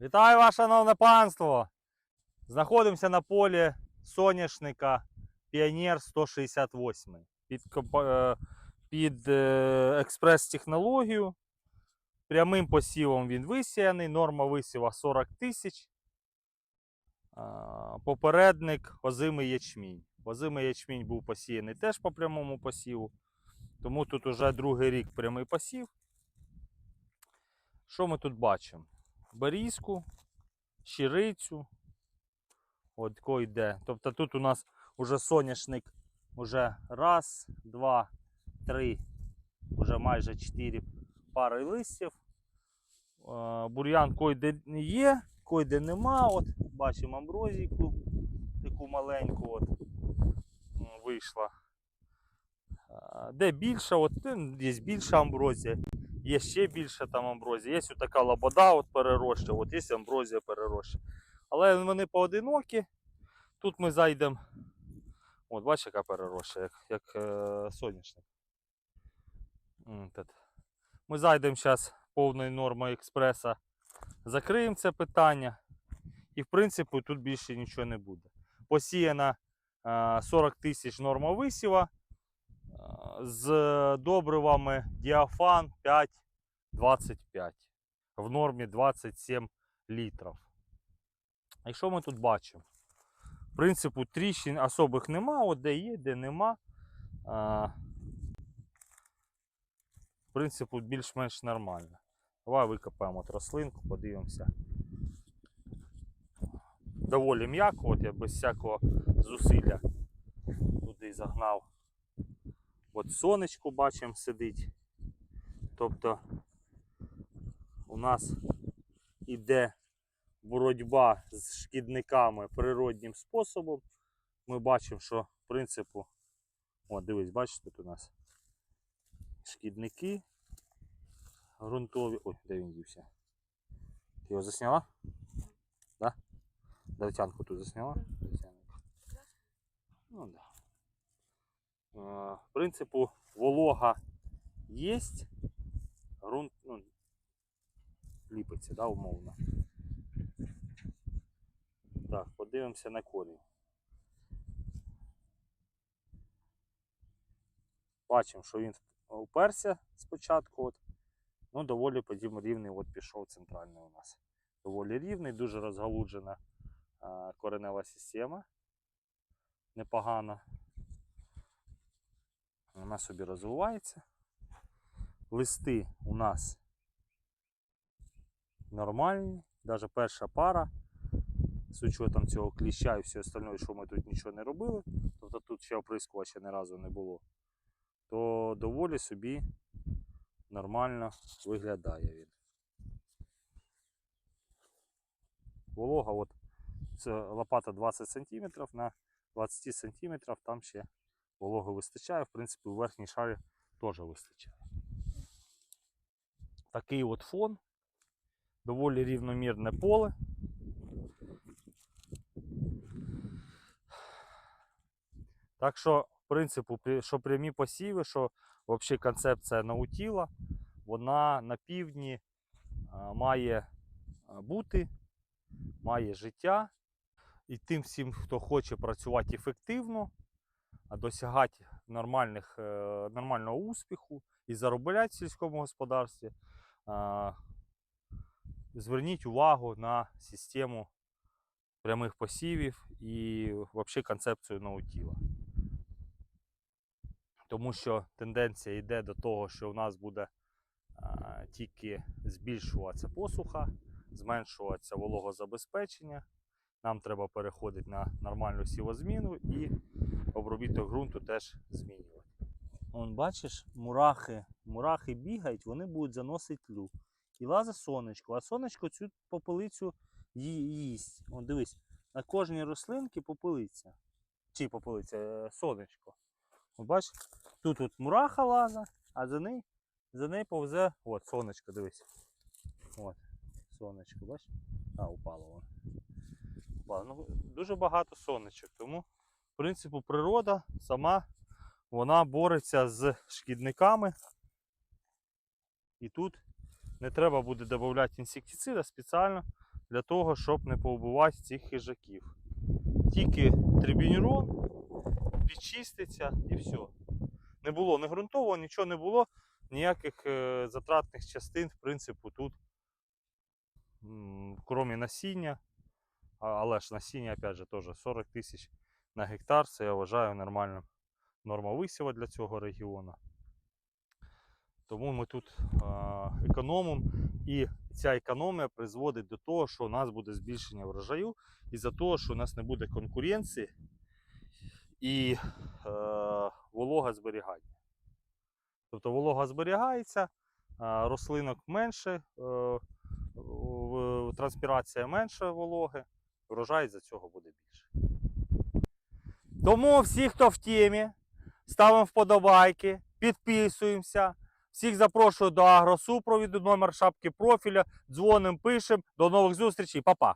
Вітаю вас, шановне панство! Знаходимося на полі соняшника Піонер 168 під, е, під е, експрес-технологію. Прямим посівом він висіяний, норма висіва 40 тисяч. Попередник озимий ячмінь. Озимий ячмінь був посіяний теж по прямому посіву. Тому тут уже другий рік прямий посів. Що ми тут бачимо? Берізку, щирицю. От тако йде. Тобто тут у нас уже соняшник уже раз, два, три, уже майже чотири пари листів. Е, Бур'ян койде є, койде нема. От бачимо амброзійку, таку маленьку от вийшла. Е, Де більша, от є більша амброзія, є ще більше там амброзія. Є така лобода от перероща, от є амброзія перероща. Але вони поодинокі. Тут ми зайдемо. От, бачиш, яка перероща, як, як е, соняшник. Ми зайдемо зараз повною нормою експреса, закриємо це питання. І в принципі тут більше нічого не буде. Посіяна е, 40 тисяч норма висіва е, з добривами діафан 5,25 в нормі 27 літрів. І що ми тут бачимо? В принципі, тріщин особих нема, от де є, де нема. А, в принципі, більш-менш нормально. Давай викопаємо рослинку, подивимося. Доволі м'яко, от я без всякого зусилля туди загнав. От сонечко бачимо сидить. Тобто у нас іде боротьба з шкідниками природнім способом. Ми бачимо, що в принципі, о, дивись, бачите, тут у нас шкідники ґрунтові. Ой, де він дівся? Ти його засняла? Да? Давтянку тут засняла? Ну да. В принципі, волога є. Грунт, ну, ліпиться, да, умовно. Так, подивимося на корінь. Бачимо, що він уперся спочатку. От. Ну, доволі потім рівний от пішов центральний у нас. Доволі рівний, дуже розгалуджена коренева система. Непогана. Вона собі розвивається. Листи у нас нормальні, навіть перша пара з учетом цього кліща і все остальне, що ми тут нічого не робили, тобто тут ще оприскувача ні разу не було, то доволі собі нормально виглядає він. Волога, от це лопата 20 см на 20 см там ще вологи вистачає, в принципі, у верхній шарі теж вистачає. Такий от фон, доволі рівномірне поле. Так що, в принципі, що прямі посіви, що взагалі концепція наутіла, вона на півдні має бути, має життя. І тим всім, хто хоче працювати ефективно, досягати нормальних, е, нормального успіху і заробляти в сільському господарстві, зверніть увагу на систему прямих посівів і взагалі концепцію наутіла. Тому що тенденція йде до того, що у нас буде тільки збільшуватися посуха, зменшуватися вологозабезпечення. Нам треба переходити на нормальну сівозміну і обробіток ґрунту теж змінювати. Вон, бачиш, мурахи, мурахи бігають, вони будуть заносити лю. І лазить сонечко, а сонечко цю попелицю їсть. Вон, дивись, на кожній рослинці попелиця. Чи попелиця, е, сонечко. От бачиш, тут от мураха лаза, а за нею, за нею повзе. От, сонечко, дивись. От, сонечко, бачиш? А, упало воно. Ну, дуже багато сонечок, тому, в принципі, природа сама вона бореться з шкідниками. І тут не треба буде додавати інсектицида спеціально для того, щоб не повбивати цих хижаків. Тільки трибюнерон, підчиститься і все. Не було не ґрунтового, нічого не було, ніяких е, затратних частин, в принципі, тут, крім насіння. Але ж насіння, опять же, теж 40 тисяч на гектар. Це я вважаю нормальним норма висіва для цього регіону. Тому ми тут економимо. І ця економія призводить до того, що у нас буде збільшення врожаю, із-за того, що у нас не буде конкуренції і е, волога зберігання. Тобто волога зберігається, рослинок менше, е, транспірація менше вологи, врожай за цього буде більше. Тому всі, хто в темі, ставимо вподобайки, підписуємося. Всіх запрошую до агросупровіду, номер шапки профіля, дзвоним, пишемо. До нових зустрічей, Па-па!